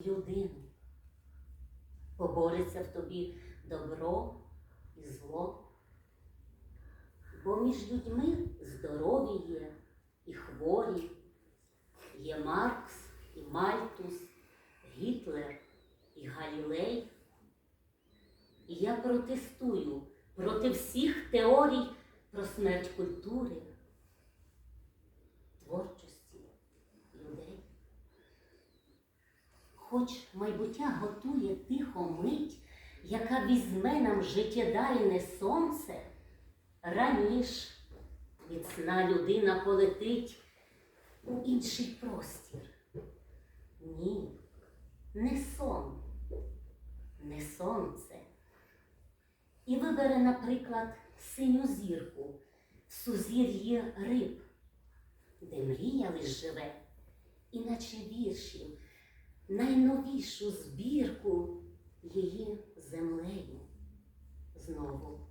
людину. Побореться в тобі добро і зло. Бо між людьми здорові є і хворі, є Маркс і Мальтус, Гітлер і Галілей. І я протестую проти всіх теорій про смерть культури, творчості Хоч майбуття готує тихо мить, яка візьме нам життєдайне сонце, раніш міцна людина полетить у інший простір. Ні, не сон, не сонце. І вибере, наприклад, синю зірку в сузір'ї риб, де мрія лиш живе, іначе віршів, найновішу збірку її землею. Знову